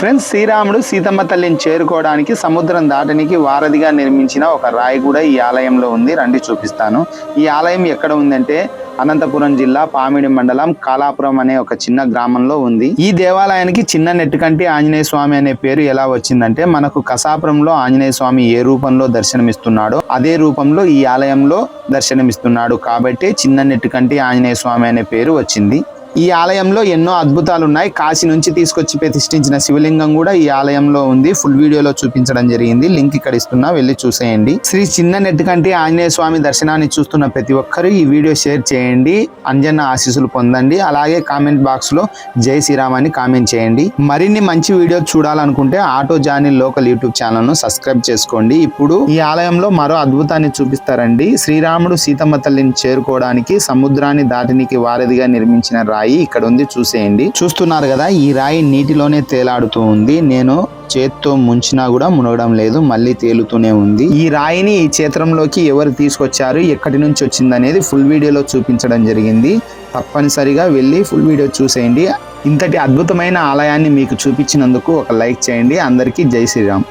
Friends శ్రీరాముడు సీతమ్మ తల్లిని చేరుకోవడానికి సముద్రం దాటనికి వారధిగా నిర్మించిన ఒక రాయి కూడా ఈ ఆలయంలో ఉంది. రండి చూపిస్తాను. ఈ ఆలయం ఎక్కడ ఉందంటే అనంతపురం జిల్లా పామిడి మండలం కాలాపురం అనే ఒక చిన్న గ్రామంలో ఉంది. ఈ దేవాలయానికి చిన్న నెట్టుకంటి ఆంజనేయ స్వామి అనే పేరు ఎలా వచ్చిందంటే మనకు కసాపురంలో ఆంజనేయ స్వామి ఏ రూపంలో దర్శనమిస్తున్నాడో అదే రూపంలో ఈ ఆలయంలో దర్శనమిస్తున్నాడు. కాబట్టి చిన్న నెట్టుకంటి ఆంజనేయ స్వామి అనే పేరు వచ్చింది. ఈ ఆలయంలో ఎన్నో అద్భుతాలు ఉన్నాయి కాశీ నుంచి తీసుకొచ్చి ప్రతిష్ఠించిన శివలింగం కూడా ఈ ఆలయంలో ఉంది. ఫుల్ వీడియోలో చూపించడం జరిగింది. లింక్ ఇక్కడ ఇస్తున్నా. వెళ్ళి చూసేయండి. శ్రీ చిన్న నెట్టుకంటి ఆంజనేయ స్వామి దర్శనాన్ని చూస్తున్న ప్రతి ఒక్కరూ ఈ వీడియో షేర్ చేయండి. అంజన్న ఆశీస్సులు పొందండి. అలాగే కామెంట్ బాక్స్లో జై శ్రీరామ్ అని కామెంట్ చేయండి. మరిన్ని మంచి వీడియో చూడాలనుకుంటే ఆటో జానీ లోకల్ యూట్యూబ్ ఛానల్ను సబ్స్క్రైబ్ చేసుకోండి. ఇప్పుడు ఈ ఆలయంలో మరో అద్భుతాన్ని చూపిస్తారండి. శ్రీరాముడు సీతమ్మ తల్లిని చేరుకోవడానికి సముద్రాన్ని దాటినికి వారధిగా నిర్మించిన రాయి ఇక్కడ ఉంది చూసేయండి. చూస్తున్నారు కదా ఈ రాయి నీటిలోనే తేలాడుతూ ఉంది. నేను చేత్తో ముంచినా కూడా మునగడం లేదు మళ్ళీ తేలుతూనే ఉంది. ఈ రాయిని ఈ క్షేత్రంలోకి ఎవరు తీసుకొచ్చారు ఎక్కడి నుంచి వచ్చింది అనేది ఫుల్ వీడియోలో చూపించడం జరిగింది. తప్పనిసరిగా వెళ్ళి ఫుల్ వీడియో చూసేయండి. ఇంతటి అద్భుతమైన ఆలయాన్ని మీకు చూపించినందుకు ఒక లైక్ చేయండి. అందరికీ జై శ్రీరామ్.